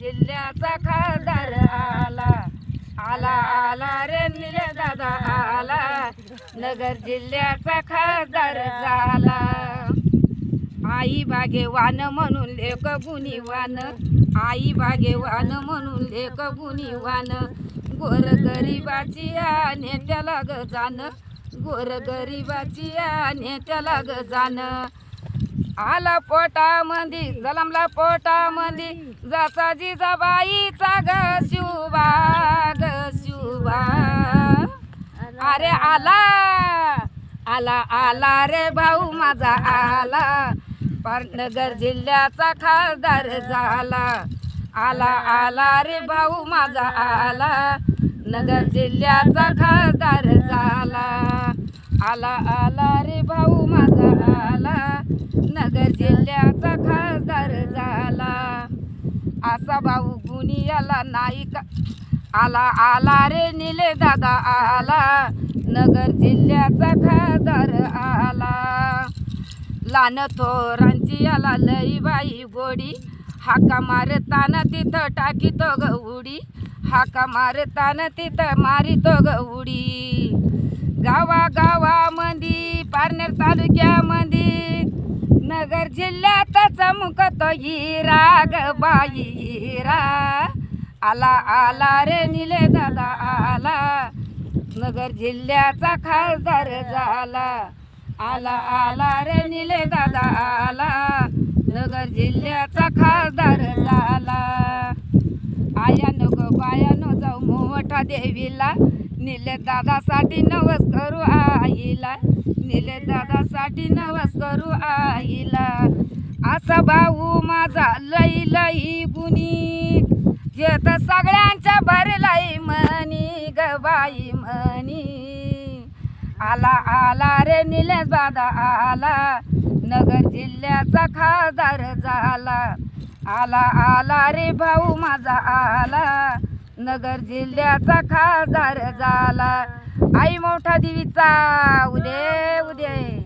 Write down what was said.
जिल्ह्याचा खासदार आला. आला आला रे निले दादा आला. नगर जिल्ह्याचा खासदार झाला. आई बागे वान म्हणून लेख गुणी वान आई बागे वान म्हणून लेख गुणी वान गोर गरिबाची या नेत्याला ग जाण गोर गरिबाची या नेत्याला ग जाण आला पोटामंदी जलमला पोटामंदी. जसा जिजाबाईचा ग शिवबा ग शिवबा अरे आला आला आला रे भाऊ माझा आला. पाटनगर जिल्ह्याचा खासदार झाला. आला आला रे भाऊ माझा आला. नगर जिल्ह्याचा खासदार झाला. आला आला रे भाऊ माझा आला नगर जिल्ह्याचा खासदार झाला असा भाऊ गुणी याला नाही का? आला आला रे निले दादा आला. नगर जिल्ह्याचा खासदार आला. लान थोरांची याला लई बाई गोडी. हाका मारताना तिथं टाकीतो ग उडी. हाका मारताना तिथं मारितो ग उडी. गावा गावामंदी पारनेर तालुक्यामंदी नगर जिल्ह्यात चमकतो हिरा ग बाई हिरा आला आला रे निले दादा आला. नगर जिल्ह्याचा खासदार झाला. आला आला रे निले दादा आला. नगर जिल्ह्याचा खासदार झाला. आया नको बाया नो जाऊ मोठा देवीला. निले दादासाठी नवस करू आईला. निले दादासाठी नवस करू आईला. असा भाऊ माझा लई लई गुणी जे तर सगळ्यांच्या भरलाई म्हणी ग बाई म्हणी. आला आला रे निलेश बादा आला. नगर जिल्ह्याचा खासदार झाला. आला आला रे भाऊ माझा आला. नगर जिल्ह्याचा खासदार झाला. आई मोठा देवीचा. उदे उदे.